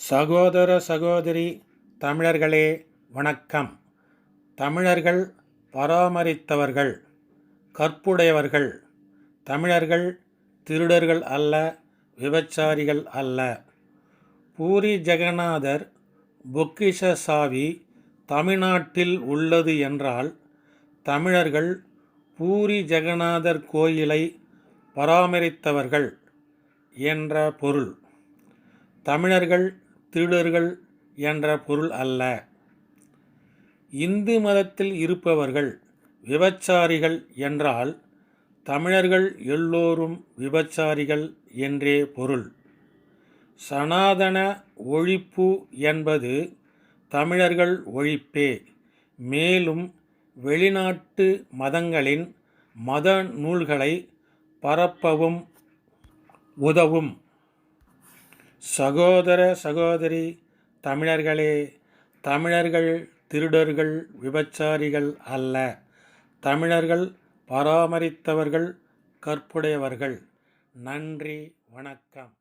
சகோதர சகோதரி தமிழர்களே வணக்கம். தமிழர்கள் பராமரித்தவர்கள் கற்புடையவர்கள். தமிழர்கள் திருடர்கள் அல்ல விபச்சாரிகள் அல்ல. பூரி ஜெகநாதர் பொக்கிஷ சாவி தமிழ்நாட்டில் உள்ளது என்றால் தமிழர்கள் பூரி ஜெகநாதர் கோயிலை பராமரித்தவர்கள் என்ற பொருள். தமிழர்கள் திருடர்கள் என்ற பொருள் அல்ல. இந்து மதத்தில் இருப்பவர்கள் விபச்சாரிகள் என்றால் தமிழர்கள் எல்லோரும் விபச்சாரிகள் என்றே பொருள். சனாதன ஒழிப்பு என்பது தமிழர்கள் ஒழிப்பே. மேலும் வெளிநாட்டு மதங்களின் மத நூல்களை பரப்பவும் உதவும். சகோதர சகோதரி தமிழர்களே தமிழர்கள் திருடர்கள் விபச்சாரிகள் அல்ல. தமிழர்கள் பராமரித்தவர்கள் கற்புடையவர்கள். நன்றி வணக்கம்.